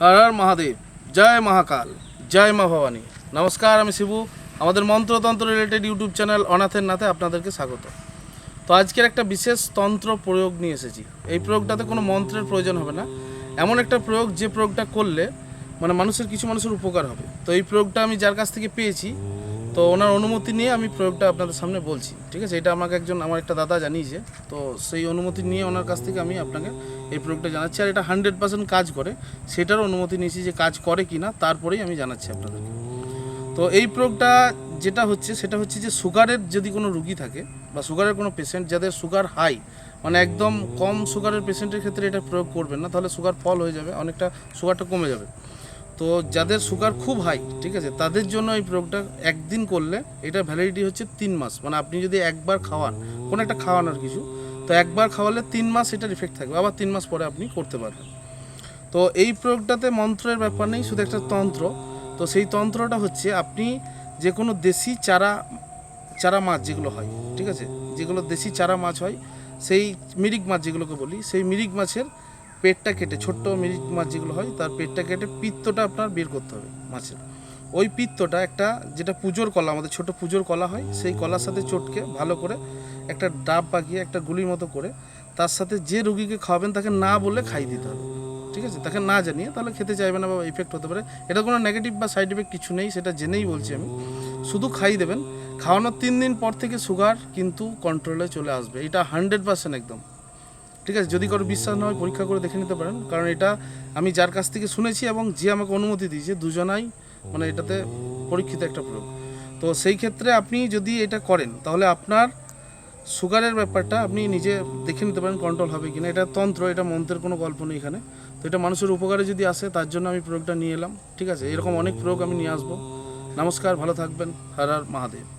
হর হর মহাদেব, জয় মহাকাল, জয় মা ভবানী। নমস্কার, আমি শিবু। আমাদের মন্ত্রতন্ত্র রিলেটেড ইউটিউব চ্যানেল অনাথের নাথে আপনাদেরকে স্বাগত। তো আজকের একটা বিশেষ তন্ত্র প্রয়োগ নিয়ে এসেছি। এই প্রয়োগটাতে কোনো মন্ত্রের প্রয়োজন হবে না। এমন একটা প্রয়োগ যে প্রয়োগটা করলে মানে মানুষের কিছু মানুষের উপকার হবে। তো এই প্রয়োগটা আমি যার কাছ থেকে পেয়েছি তো ওনার অনুমতি নিয়ে আমি প্রয়োগটা আপনাদের সামনে বলছি, ঠিক আছে? এটা আমাকে একজন, আমার একটা দাদা জানিয়েছে, তো সেই অনুমতি নিয়ে ওনার কাছ থেকে আমি আপনাকে এই প্রয়োগটা জানাচ্ছি। আর এটা হান্ড্রেড পার্সেন্ট কাজ করে সেটার অনুমতি নিয়েছি যে কাজ করে কি না, তারপরেই আমি জানাচ্ছি আপনাদেরকে। তো এই প্রয়োগটা যেটা হচ্ছে, সেটা হচ্ছে যে সুগারের যদি কোনো রুগী থাকে বা সুগারের কোনো পেশেন্ট যাদের সুগার হাই মানে একদম কম সুগারের পেশেন্টের ক্ষেত্রে এটা প্রয়োগ করবেন না, তাহলে সুগার ফল হয়ে যাবে, অনেকটা সুগারটা কমে যাবে। তো যাদের সুগার খুব হাই ঠিক আছে, তাদের জন্য এই প্রয়োগটা একদিন করলে এটা ভ্যালিডিটি হচ্ছে তিন মাস। মানে আপনি যদি একবার খাওয়ান, কোনো একটা খাওয়ান আর কিছু, তো একবার খাওয়ালে তিন মাস এটার ইফেক্ট থাকবে, আবার তিন মাস পরে আপনি করতে পারবেন। তো এই প্রয়োগটাতে মন্ত্রের ব্যাপার নেই, শুধু একটা তন্ত্র। তো সেই তন্ত্রটা হচ্ছে আপনি যে কোনো দেশি চারা চারা মাছ যেগুলো হয়, ঠিক আছে, যেগুলো দেশি চারা মাছ হয়, সেই মিরিক মাছ যেগুলোকে বলি, সেই মিরিক মাছের পেটটা কেটে, ছোট্ট মিরিক মাছ যেগুলো হয়, তার পেটটা কেটে পিত্তটা আপনার বের করতে হবে মাছের। ওই পিত্তটা একটা যেটা পুজোর কলা, আমাদের ছোট পুজোর কলা হয়, সেই কলার সাথে চটকে ভালো করে একটা ডাব পাকিয়ে একটা গুলির মতো করে তার সাথে যে রুগীকে খাওয়াবেন তাকে না বলে খাইয়ে দিতে হবে। ঠিক আছে? তাকে না জানিয়ে তাহলে খেতে চাইবে না বা ইফেক্ট হতে পারে। এটা কোনো নেগেটিভ বা সাইড এফেক্ট কিছু নেই, সেটা জেনেই বলছি আমি। শুধু খাইয়ে দেবেন। খাওয়ানোর তিন দিন পর থেকে সুগার কিন্তু কন্ট্রোলে চলে আসবে। এটা হান্ড্রেড পার্সেন্ট একদম। ঠিক আছে, যদি কারও বিশ্বাস না হয় পরীক্ষা করে দেখে নিতে পারেন। কারণ এটা আমি যার কাছ থেকে শুনেছি এবং যে আমাকে অনুমতি দিয়েছে, দুজনাই মানে এটাতে পরীক্ষিত একটা প্রয়োগ। তো সেই ক্ষেত্রে আপনি যদি এটা করেন, তাহলে আপনার সুগারের ব্যাপারটা আপনি নিজে দেখে নিতে পারেন কন্ট্রোল হবে কিনা। এটা তন্ত্র, এটা মন্ত্রের কোনো গল্প নেই এখানে। তো এটা মানুষের উপকারে যদি আসে, তার জন্য আমি প্রয়োগটা নিয়ে এলাম। ঠিক আছে, এরকম অনেক প্রয়োগ আমি নিয়ে আসব। নমস্কার, ভালো থাকবেন। হার হর মহাদেব।